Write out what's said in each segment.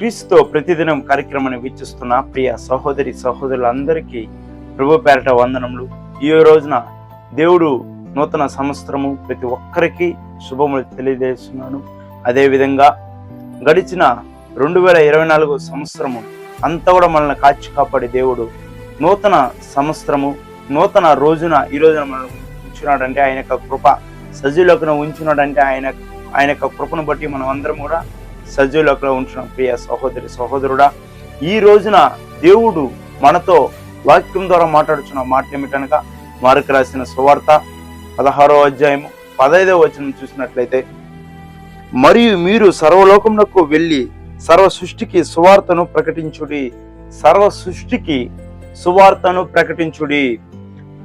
క్రీస్తు ప్రతిదినం కార్యక్రమాన్ని వీక్షిస్తున్న ప్రియ సహోదరి సహోదరులందరికీ ప్రభు పేరట వందనములు. ఈ రోజున దేవుడు నూతన సంవత్సరము ప్రతి ఒక్కరికి శుభములు తెలియజేస్తున్నాను. అదేవిధంగా గడిచిన రెండు వేల ఇరవై నాలుగు సంవత్సరము అంతా కూడా మనల్ని కాచి కాపాడే దేవుడు నూతన సంవత్సరము నూతన రోజున ఈ రోజున మనల్ని ఉంచున్నాడంటే ఆయన యొక్క కృప. సజీవులకు ఉంచున్నాడంటే ఆయన ఆయన యొక్క కృపను బట్టి మనం అందరం కూడా సజీవులకు ఉంటున్న. ప్రియ సహోదరి సహోదరుడా ఈ రోజున దేవుడు మనతో వాక్యం ద్వారా మాట్లాడుచున్న మాట ఏమిటనగా మార్కు రాసిన సువార్త పదహారో అధ్యాయము పదైదవ వచనం చూసినట్లయితే మరియు మీరు సర్వలోకమునకు వెళ్ళి సర్వ సృష్టికి సువార్తను ప్రకటించుడి సర్వ సృష్టికి సువార్తను ప్రకటించుడి.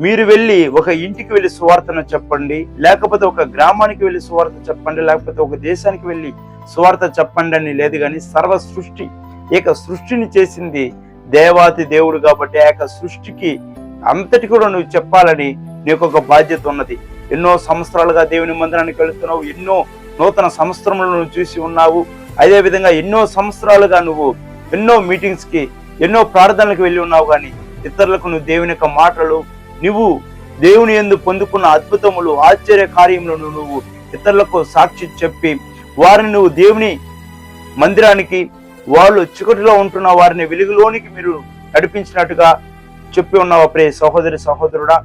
మీరు వెళ్ళి ఒక ఇంటికి వెళ్ళి సువార్తను చెప్పండి లేకపోతే ఒక గ్రామానికి వెళ్ళి సువార్త చెప్పండి లేకపోతే ఒక దేశానికి వెళ్ళి సువార్త చెప్పండి అని లేదు కానీ సర్వ సృష్టి ఏక సృష్టిని చేసింది దేవాతి దేవుడు కాబట్టి ఆ యొక్క సృష్టికి అంతటి కూడా నువ్వు చెప్పాలని నీకు ఒక బాధ్యత ఉన్నది. ఎన్నో సంవత్సరాలుగా దేవుని మందిరానికి వెళుతున్నావు ఎన్నో నూతన సంవత్సరములను నువ్వు చూసి ఉన్నావు. అదేవిధంగా ఎన్నో సంవత్సరాలుగా నువ్వు ఎన్నో మీటింగ్స్కి ఎన్నో ప్రార్థనలకు వెళ్ళి ఉన్నావు కానీ ఇతరులకు నువ్వు దేవుని యొక్క మాటలు నువ్వు దేవుని ఎందు పొందుకున్న అద్భుతములు ఆశ్చర్య కార్యములను నువ్వు ఇతరులకు సాక్షి చెప్పి వారిని నువ్వు దేవుని మందిరానికి వాళ్ళు చికటిలో ఉంటున్న వారిని వెలుగులోనికి మీరు నడిపించినట్టుగా చెప్పి ఉన్నావు ప్రే సహోదరి సహోదరుడా?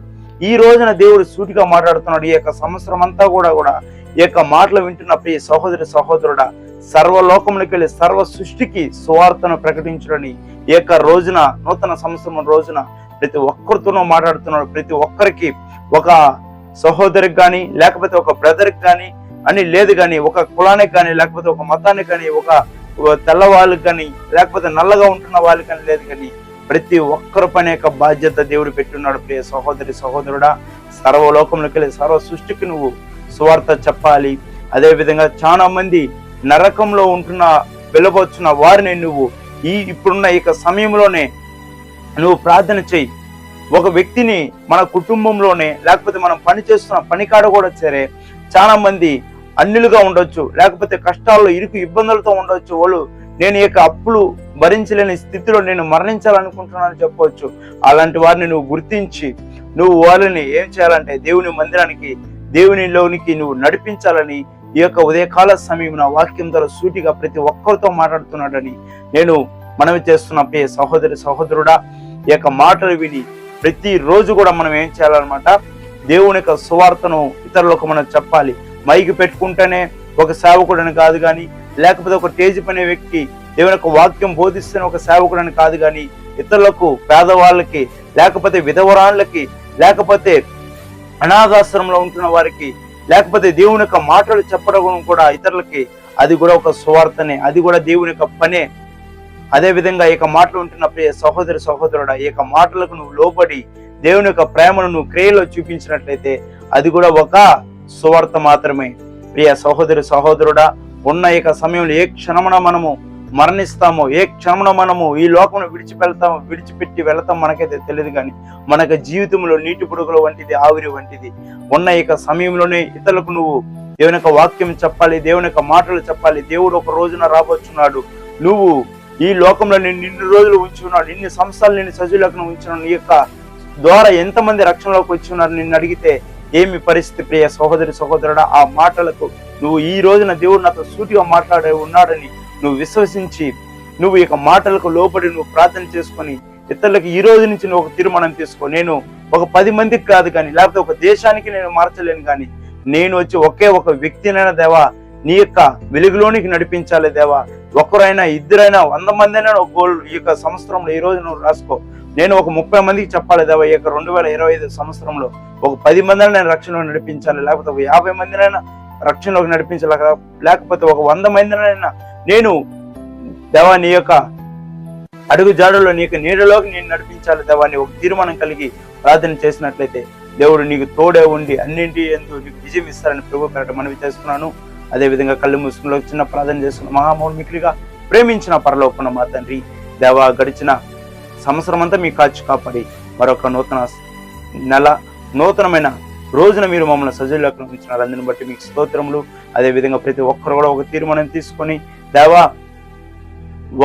ఈ రోజున దేవుడు సూటిగా మాట్లాడుతున్నాడు. ఈ యొక్క సంవత్సరం అంతా కూడా కూడా ఈ యొక్క మాటలు వింటున్న ప్రియ సహోదరి సహోదరుడా సర్వలోకమునికి వెళ్ళి సర్వ సృష్టికి సువార్తను ప్రకటించడని ఈ యొక్క రోజున నూతన సంవత్సరం రోజున ప్రతి ఒక్కరితోనూ మాట్లాడుతున్నాడు. ప్రతి ఒక్కరికి ఒక సహోదరికి కానీ లేకపోతే ఒక బ్రదర్కి కానీ అని లేదు కానీ ఒక కులానికి కానీ లేకపోతే ఒక మతానికి కానీ ఒక తెల్ల వాళ్ళకి కానీ లేకపోతే నల్లగా ఉంటున్న వాళ్ళకి కానీ లేదు కానీ ప్రతి ఒక్కరి పని యొక్క బాధ్యత దేవుడు పెట్టున్నాడు. ప్రియ సహోదరి సహోదరుడా సర్వలోకంలోకి వెళ్ళి సర్వ సృష్టికి నువ్వు సువార్త చెప్పాలి. అదేవిధంగా చాలా మంది నరకంలో ఉంటున్న వెళ్ళబోచున్న వారిని నువ్వు ఈ ఇప్పుడున్న ఈ సమయంలోనే నువ్వు ప్రార్థన చెయ్యి ఒక వ్యక్తిని మన కుటుంబంలోనే లేకపోతే మనం పని చేస్తున్న పనికాడ కూడా సరే చాలా మంది అన్నిలుగా ఉండొచ్చు. లేకపోతే కష్టాల్లో ఇరుకు ఇబ్బందులతో ఉండొచ్చు. వాళ్ళు నేను ఈ యొక్క అప్పులు భరించలేని స్థితిలో నేను మరణించాలనుకుంటున్నాను చెప్పవచ్చు అలాంటి వారిని నువ్వు గుర్తించి నువ్వు వాళ్ళని ఏం చేయాలంటే దేవుని మందిరానికి దేవునిలోనికి నువ్వు నడిపించాలని ఈ యొక్క ఉదయకాల సమయం నా వాక్యం ద్వారా సూటిగా ప్రతి ఒక్కరితో మాట్లాడుతున్నాడని నేను మనవి చేస్తున్న ప్రియ సహోదరి సహోదరుడా ఈ యొక్క మాటలు విని ప్రతి రోజు కూడా మనం ఏం చేయాలన్నమాట? దేవుని యొక్క సువార్తను ఇతరులకు మనం చెప్పాలి. మైకి పెట్టుకుంటేనే ఒక సేవకుడని కాదు కానీ లేకపోతే ఒక టేజ్ పనే వ్యక్తి దేవుని యొక్క వాక్యం బోధిస్తున్న ఒక సేవకుడని కాదు కానీ ఇతరులకు పేదవాళ్ళకి లేకపోతే విధవరాళ్ళకి లేకపోతే అనాథాశ్రమంలో ఉంటున్న వారికి లేకపోతే దేవుని యొక్క మాటలు చెప్పడం కూడా ఇతరులకి అది కూడా ఒక సువార్తనే అది కూడా దేవుని యొక్క పనే. అదే విధంగా ఈ యొక్క మాటలు ఉంటున్న ప్రియ సహోదరి సహోదరుడా ఈ యొక్క మాటలకు నువ్వు లోబడి దేవుని యొక్క ప్రేమను నువ్వు క్రియలో చూపించినట్లయితే అది కూడా ఒక సువార్త మాత్రమే. ప్రియ సహోదరి సహోదరుడా ఉన్న ఇక యొక్క సమయంలో ఏ క్షణమున మనము మరణిస్తామో ఏ క్షణమున మనము ఈ లోకమును విడిచిపెళ్తాము విడిచిపెట్టి వెళతాం మనకైతే తెలియదు కానీ మనకు జీవితంలో నీటి పురుగుల వంటిది ఆవిరి వంటిది. ఉన్న ఇక యొక్క సమయంలోనే ఇతరులకు నువ్వు దేవుని యొక్క వాక్యం చెప్పాలి దేవుని యొక్క మాటలు చెప్పాలి. దేవుడు ఒక రోజున రాబోచున్నాడు. నువ్వు ఈ లోకంలో నేను ఇన్ని రోజులు ఉంచున్నాడు. ఇన్ని సంస్థలు నేను సజీలకు ఉంచున్నాను నీ యొక్క ద్వారా ఎంతమంది రక్షణలోకి వచ్చి ఉన్నారు నిన్ను అడిగితే ఏమి పరిస్థితి ప్రియ సహోదరి సహోదరుడా? ఆ మాటలకు నువ్వు ఈ రోజున దేవుడు నాతో సూటిగా మాట్లాడే ఉన్నాడని నువ్వు విశ్వసించి నువ్వు ఇక మాటలకు లోపడి నువ్వు ప్రార్థన చేసుకొని ఇతరులకు ఈ రోజు నుంచి నువ్వు ఒక తీర్మానం తీసుకో. నేను ఒక పది మందికి కాదు కానీ లేకపోతే ఒక దేశానికి నేను మార్చలేను కానీ నేను వచ్చి ఒకే ఒక వ్యక్తినైనా దేవా నీ యొక్క వెలుగులోనికి నడిపించాలి దేవా. ఒకరైనా ఇద్దరైనా వంద మంది అయినా ఒక గోల్ ఈ యొక్క సంవత్సరంలో ఈ రోజు నువ్వు రాసుకో. నేను ఒక ముప్పై మందికి చెప్పాలి దేవా ఈ యొక్క రెండు వేల ఇరవై ఐదు సంవత్సరంలో ఒక పది మందిని నేను రక్షణలో నడిపించాలి లేకపోతే ఒక యాభై మందినైనా రక్షణలోకి నడిపించాలి లేకపోతే ఒక వంద మందినైనా నేను దేవా నీ యొక్క అడుగు జాడలో నీకు నీడలోకి నేను నడిపించాలి దేవా ఒక తీర్మానం కలిగి ప్రార్థన చేసినట్లయితే దేవుడు నీకు తోడే ఉండి అన్నింటి ఎందు నీకు విజయం ఇస్తారని ప్రభు పేరట మనవి చేస్తున్నాను. అదే విధంగా కళ్ళు మూసుకుని చిన్న ప్రార్థన చేస్తున్న మహామౌర్మికులుగా ప్రేమించిన పరలోకున్న మా తండ్రి దేవా గడిచిన సంవత్సరం అంతా మీ కాచి కాపాడి మరొక నూతన నెల నూతనమైన రోజున మీరు మమ్మల్ని సజీలకు ఉంచినారు అందుని బట్టి మీకు స్తోత్రములు. అదే విధంగా ప్రతి ఒక్కరు కూడా ఒక తీర్మానం తీసుకొని దేవా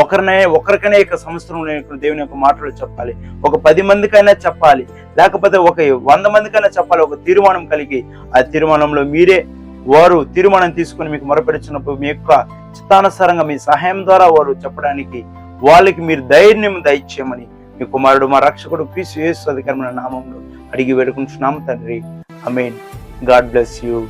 ఒకరినే ఒకరికనే యొక్క సంవత్సరం దేవుని యొక్క మాటలు చెప్పాలి. ఒక పది మందికైనా చెప్పాలి. లేకపోతే ఒక వంద మందికైనా చెప్పాలి. ఒక తీర్మానం కలిగి ఆ తీర్మానంలో మీరే వారు తీర్మానం తీసుకుని మీకు మొరపెడుచున్నప్పుడు మీ యొక్క చిత్తానుసారంగా మీ సహాయం ద్వారా వారు చెప్పడానికి వాళ్ళకి మీరు ధైర్యం దయచేయమని మీ కుమారుడు మా రక్షకుడు క్రీస్తు యేసు అధికారమైన నామంలో అడిగి వేడుకుంటున్నాము తండ్రి. I mean God bless you.